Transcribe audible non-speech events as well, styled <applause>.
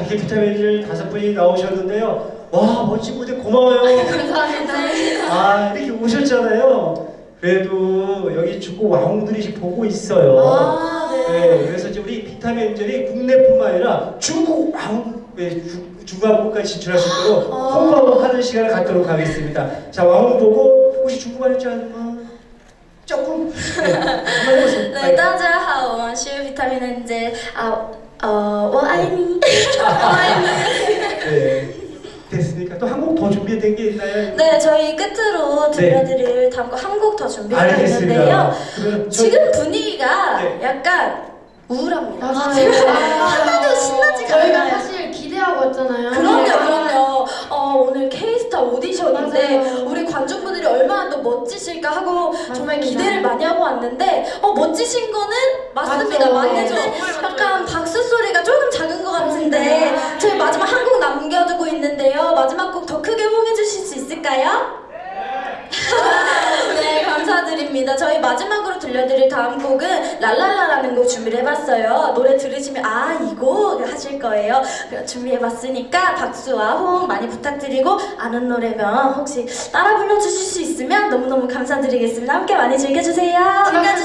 이렇게 비타민들 다섯 분이 나오셨는데요. 와 멋진 무대 고마워요. 감사합니다. 아 이렇게 오셨잖아요. 그래도 여기 중국 왕들이 보고 있어요. 아, 네. 네, 그래서 이제 우리 비타민들이 국내뿐만 아니라 중국 왕 네, 주- 중국까지 진출할 수 있도록 아. 홍보하고 하는 시간을 갖도록 하겠습니다. 자 왕 보고 혹시 중국말 할줄 아는 조금 네, 한번 해보세요. 对，大家好，我们是 비타민 엔젤 啊， 어, 원 아이니. 네. <laughs> 네. 됐으니까 또 한 곡 더 준비된 게 있나요? 네, 저희 끝으로 네. 들려드릴 다음 곡 한 곡 더 준비했는데요. 지금 분위기가 네. 약간 우울합니다. 아, 아, 하나도 신나지가 저희가 사실 기대하고 왔잖아요. 그럼요, 네. 그럼요. 어, 오늘 K스타 오디션인데 맞아요. 우리 관중분들이 얼마나 또 멋지실까 하고 맞습니다. 기대를 많이 하고 왔는데 어, 멋지신 거는 맞습니다. 맞죠. 맞는데 수 있을까요? <laughs> 네, 감사드립니다. 저희 마지막으로 들려드릴 다음 곡은 랄랄라라는 곡 준비를 해봤어요. 노래 들으시면 아, 이 곡 하실 거예요. 준비해봤으니까 박수와 호응 많이 부탁드리고 아는 노래면 혹시 따라 불러주실 수 있으면 너무너무 감사드리겠습니다. 함께 많이 즐겨주세요. 즐겨주세요.